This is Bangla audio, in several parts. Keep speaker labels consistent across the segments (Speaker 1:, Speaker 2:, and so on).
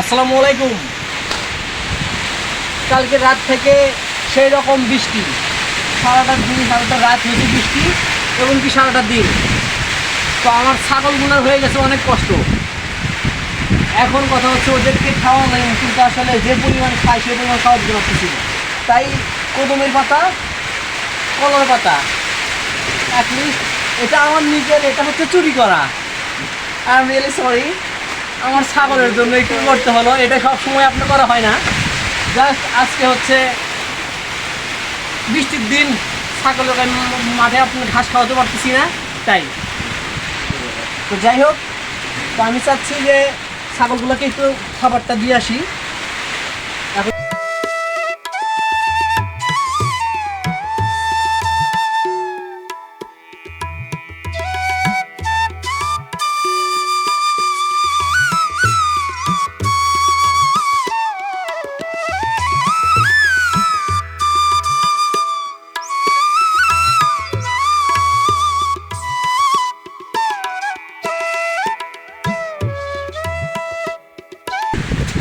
Speaker 1: আসসালামু আলাইকুম। কালকে রাত থেকে সেই রকম বৃষ্টি। সারাটা দিন সারাটা রাত হয়েছে বৃষ্টি এবং কি সারাটা দিন। তো আমার ছাগল ছাগলগুলোর হয়ে গেছে অনেক কষ্ট। এখন কথা হচ্ছে ওদেরকে খাওয়া নাই, কিন্তু আসলে যে পরিমাণ খায় সেই পরিমাণ খাওয়া দিতে পারতেছি না। তাই কদমের পাতা, কলার পাতা অ্যাটলিস্ট এটা আমার নিজের, এটা হচ্ছে চুরি করা। আই এম রিয়েলি সরি আমার ছাগলের জন্য একটু করতে হলো, এটা সব সময় আপনি করা হয় না। জাস্ট আজকে হচ্ছে বৃষ্টির দিন, ছাগলের মাঠে আপনি ঘাস খাওয়াতে পারতেছি না, তাই। তো যাই হোক, তো আমি চাচ্ছি যে ছাগলগুলোকে একটু খাবারটা দিয়ে আসি।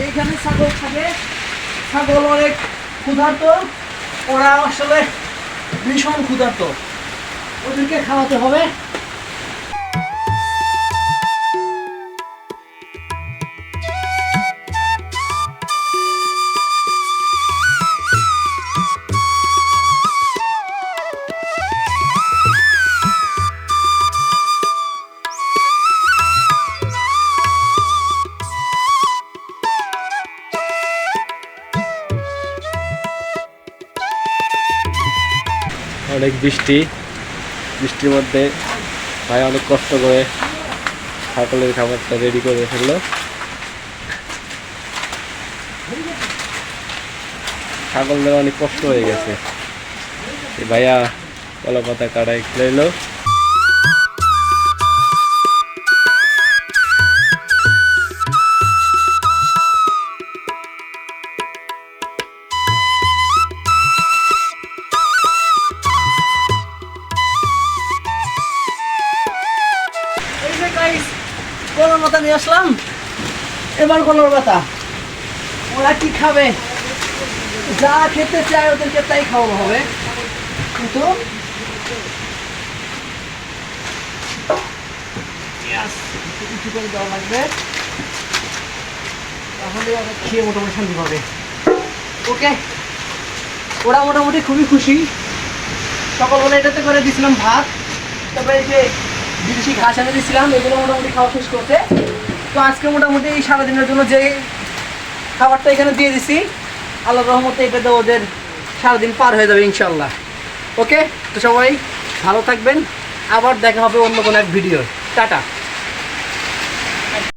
Speaker 1: এইখানে ছাগল থাকে। ছাগল অনেক ক্ষুধার্ত। ওরা আসলে ভীষণ ক্ষুধার্ত। ওদেরকে খাওয়াতে হবে।
Speaker 2: অনেক বৃষ্টি। বৃষ্টির মধ্যে ভাই অনেক কষ্ট করে ছাগলের খাবারটা রেডি করে ফেলল। ছাগলদের অনেক কষ্ট হয়ে গেছে। ভাইয়া কলা পাতা কাটাই খেলে।
Speaker 1: কলার পাতা নিয়ে আসলাম। এবার কলার পাতা ওরা কি খাবে? যা খেতে চায় ওদেরকে তাই খাওয়ানো হবে। কিন্তু করে লাগবে। তাহলে খেয়ে মোটামুটি ওকে? ওরা মোটামুটি খুবই খুশি। এটাতে করে ভাত। তারপরে যে বিদেশি ঘাস এনে দিয়েছিলাম, এগুলো মোটামুটি খাওয়া শেষ করতে। তো আজকে মোটামুটি এই সারাদিনের জন্য যে খাবারটা এখানে দিয়ে দিছি, আল্লাহ রহমতে এটাতে ওদের সারাদিন পার হয়ে যাবে ইনশাল্লাহ ওকে? তো সবাই ভালো থাকবেন। আবার দেখা হবে অন্য কোনো এক ভিডিও টাটা।